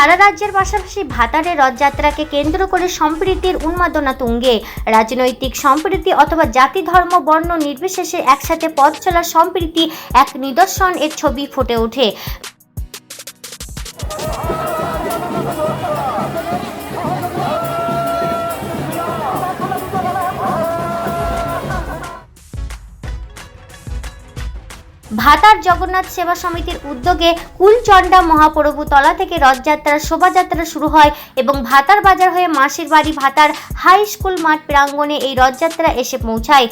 সারা রাজ্যের পাশাপাশি ভাতারে রথযাত্রাকে কেন্দ্র করে সম্প্রীতির উন্মাদনা তুঙ্গে। রাজনৈতিক সম্প্রীতি অথবা জাতি, ধর্ম, বর্ণ নির্বিশেষে একসাথে পথ চলার সম্প্রীতি এক নিদর্শন এর ছবি ফুটে ওঠে। ভাতার জগন্নাথ সেবা সমিতির উদ্যোগে কুলচণ্ডা মহাপ্রভু তলা থেকে রথযাত্রার শোভাযাত্রা শুরু হয় এবং ভাতার বাজার হয়ে মাসির বাড়ি ভাতার হাই স্কুল মাঠ প্রাঙ্গণে এই রথযাত্রা এসে পৌঁছায়।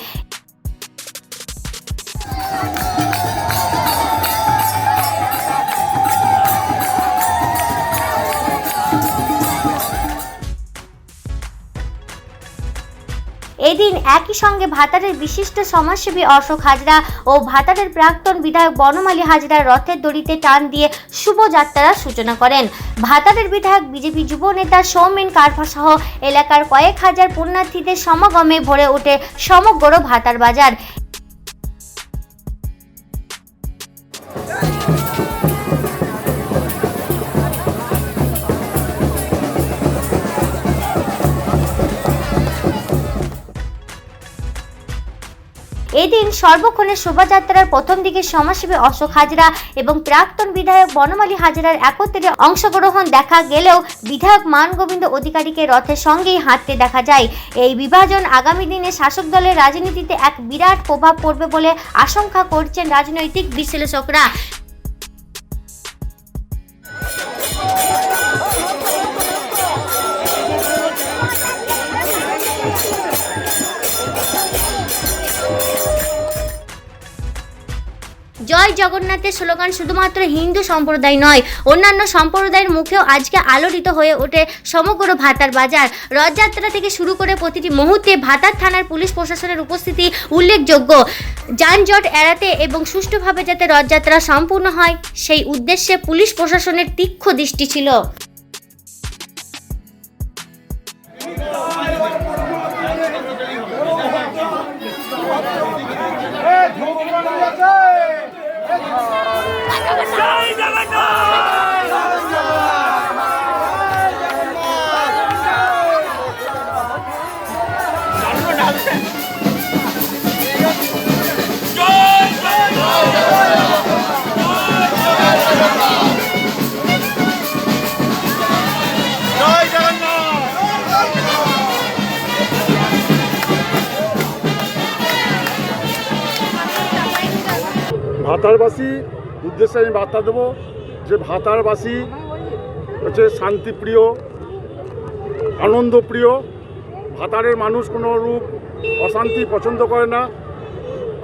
এদিন একই সঙ্গে ভাতারের বিশিষ্ট সমাজসেবী অশোক হাজরা ও ভাতারের প্রাক্তন বিধায়ক বনমালী হাজরা রথের দড়িতে টান দিয়ে শুভযাত্রার সূচনা করেন। ভাতারের বিধায়ক বিজেপি যুব নেতা সৌমেন কারফা সহ এলাকার কয়েক হাজার পুণ্যার্থীদের সমাগমে ভরে ওঠে সমগ্র ভাতার বাজার। এদিন সর্বক্ষণের শোভাযাত্রার প্রথম দিকে সমাজসেবী অশোক হাজরা এবং প্রাক্তন বিধায়ক বনমালী হাজরার একত্রে অংশগ্রহণ দেখা গেলেও বিধায়ক মান গোবিন্দ অধিকারীকে রথের সঙ্গেই হাঁটতে দেখা যায়। এই বিভাজন আগামী দিনে শাসক দলের রাজনীতিতে এক বিরাট প্রভাব পড়বে বলে আশঙ্কা করছেন রাজনৈতিক বিশ্লেষকরা। জয় জগন্নাথের স্লোগান শুধুমাত্র হিন্দু সম্প্রদায় নয়, অন্যান্য সম্প্রদায়ের মুখেও আজকে আলোড়িত হয়ে ওঠে সমগ্র ভাতার বাজার। রথযাত্রা থেকে শুরু করে প্রতিটি মুহূর্তে ভাতার থানার পুলিশ প্রশাসনের উপস্থিতি উল্লেখযোগ্য। যানজট এড়াতে এবং সুষ্ঠুভাবে যাতে রথযাত্রা সম্পূর্ণ হয়, সেই উদ্দেশ্যে পুলিশ প্রশাসনের তীক্ষ্ণ দৃষ্টি ছিল। ভাতারবাসী উদ্দেশ্যে আমি বার্তা দেবো যে ভাতারবাসী হচ্ছে শান্তিপ্রিয়, আনন্দপ্রিয়। ভাতারের মানুষ কোনো রূপ অশান্তি পছন্দ করে না।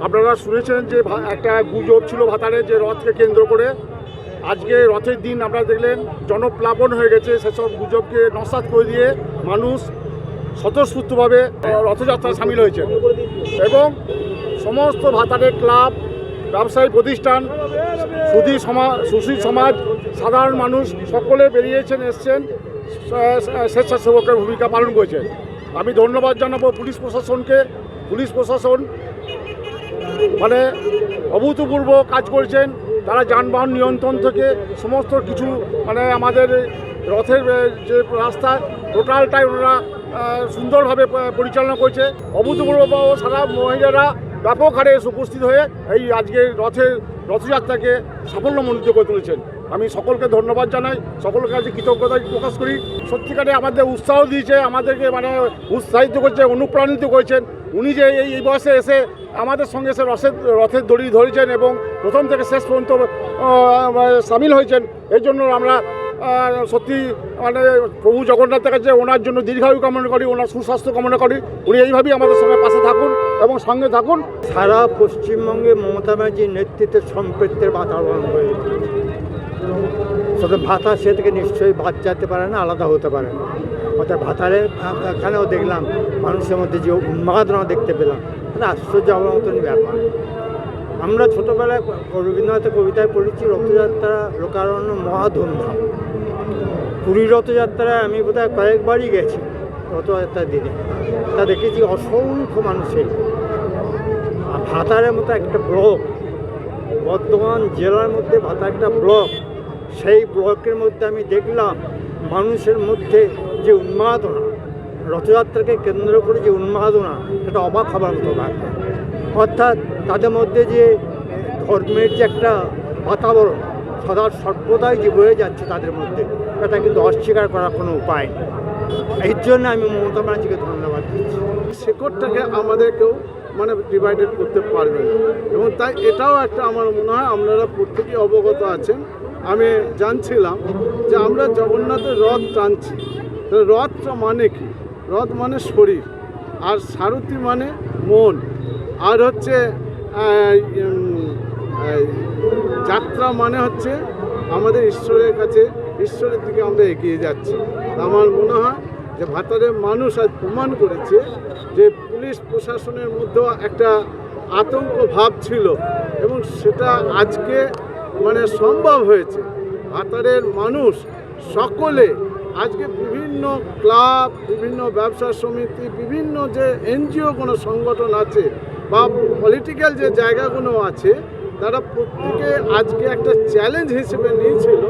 আপনারা শুনেছেন যে একটা গুজব ছিল ভাতারে যে রথকে কেন্দ্র করে। আজকে রথের দিন আপনারা দেখলেন, জনপ্লাবন হয়ে গেছে সেসব গুজবকে নস্বাত করে দিয়ে মানুষ স্বতঃস্ফূর্তভাবে রথযাত্রায় সামিল হয়েছে এবং সমস্ত ভাতারের ক্লাব ব্যবসায়ী প্রতিষ্ঠান, সুধী সমাজ সুশীল সমাজ, সাধারণ মানুষ সকলে বেরিয়েছেন, এসছেন, স্বে- স্বে- স্বেচ্ছাসেবকের ভূমিকা পালন করেছেন। আমি ধন্যবাদ জানাব পুলিশ প্রশাসনকে। পুলিশ প্রশাসন মানে অভূতপূর্ব কাজ করেছেন। তারা যানবাহন নিয়ন্ত্রণ থেকে সমস্ত কিছু মানে আমাদের রথের যে রাস্তা, টোটালটাই ওনারা সুন্দরভাবে পরিচালনা করছে। অভূতপূর্ব সারা মহিলারা ব্যাপক হারে এসে উপস্থিত হয়ে এই আজকে রথের রথযাত্রাকে সাফল্যমণ্ডিত করে তুলেছেন। আমি সকলকে ধন্যবাদ জানাই, সকলের কাছে কৃতজ্ঞতা প্রকাশ করি। সত্যিকারে আমাদের উৎসাহ দিয়েছে, আমাদেরকে মানে উৎসাহিত করছে, অনুপ্রাণিত করেছেন। উনি যে এই এই বয়সে এসে আমাদের সঙ্গে এসে রথের রথের দড়ি ধরেছেন এবং প্রথম থেকে শেষ পর্যন্ত সামিল হয়েছেন এই জন্য আমরা সত্যি মানে প্রভু জগন্নাথের কাছে ওনার জন্য দীর্ঘায়ু কামনা করি, ওনার সুস্বাস্থ্য কামনা করি। উনি এইভাবেই আমাদের সঙ্গে পাশে থাকুন এবং সঙ্গে থাকুন। সারা পশ্চিমবঙ্গে মমতা ব্যানার্জির নেতৃত্বে সম্পৃক্তের বাতাবরণ হয়ে শুধু ভাতা সে থেকে নিশ্চয়ই বাদ যেতে পারে না, আলাদা হতে পারে না। অর্থাৎ ভাতারে এখানেও দেখলাম, মানুষের মধ্যে যে উন্মাদনা দেখতে পেলাম, এটা আশ্চর্য হওয়ার মতন ব্যাপার। আমরা ছোটোবেলায় রবীন্দ্রনাথের কবিতায় পড়েছি, রথযাত্রা লোকারণ্য মহা ধুমধাম। পুরী রথযাত্রায় আমি বোধহয় কয়েকবারই গেছি রথযাত্রার দিনে। তা দেখেছি অসংখ্য মানুষের। ভাতারের মতো একটা ব্লক, বর্ধমান জেলার মধ্যে ভাতা একটা ব্লক, সেই ব্লকের মধ্যে আমি দেখলাম মানুষের মধ্যে যে উন্মাদনা, রথযাত্রাকে কেন্দ্র করে যে উন্মাদনা, সেটা অবাক হবার মতো ব্যাপার অর্থাৎ তাদের মধ্যে যে ধর্মের যে একটা বাতাবরণ সদা সর্বদাই যে বয়ে যাচ্ছে তাদের মধ্যে এটা কিন্তু অস্বীকার করার কোনো উপায় নেই। এর জন্য আমি মমতা ব্যানার্জিকে ধন্যবাদ দিচ্ছি। শেকড়টাকে আমাদের কেউ মানে ডিভাইডেড করতে পারবে না। এবং তাই এটাও একটা আমার মনে হয় আপনারা প্রত্যেকেই অবগত আছেন। আমি জানছিলাম যে আমরা জগন্নাথের রথ টানছি। তো রথটা মানে কি? রথ মানে শরীর, আর সারথি মানে মন। আর হচ্ছে যাত্রা মানে হচ্ছে আমাদের ঈশ্বরের কাছে, ঈশ্বরের দিকে আমরা এগিয়ে যাচ্ছি। আমার মনে হয় যে ভাতারের মানুষ আজ প্রমাণ করেছে যে পুলিশ প্রশাসনের মধ্যেও একটা আতঙ্ক ভাব ছিল এবং সেটা আজকে মানে সম্ভব হয়েছে। ভাতারের মানুষ সকলে আজকে বিভিন্ন ক্লাব, বিভিন্ন ব্যবসা সমিতি, বিভিন্ন যে এনজিও কোনো সংগঠন আছে বা পলিটিক্যাল যে জায়গাগুলো আছে তারা প্রত্যেকে আজকে একটা চ্যালেঞ্জ হিসেবে নিয়েছিল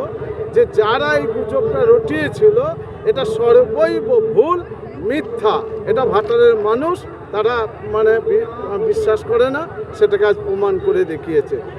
যে যারা এই গুজবটা রটিয়েছিল, এটা সর্বৈব ভুল, মিথ্যা। এটা ভাটারের মানুষ, তারা মানে বিশ্বাস করে না, সেটাকে আজ প্রমাণ করে দেখিয়েছে।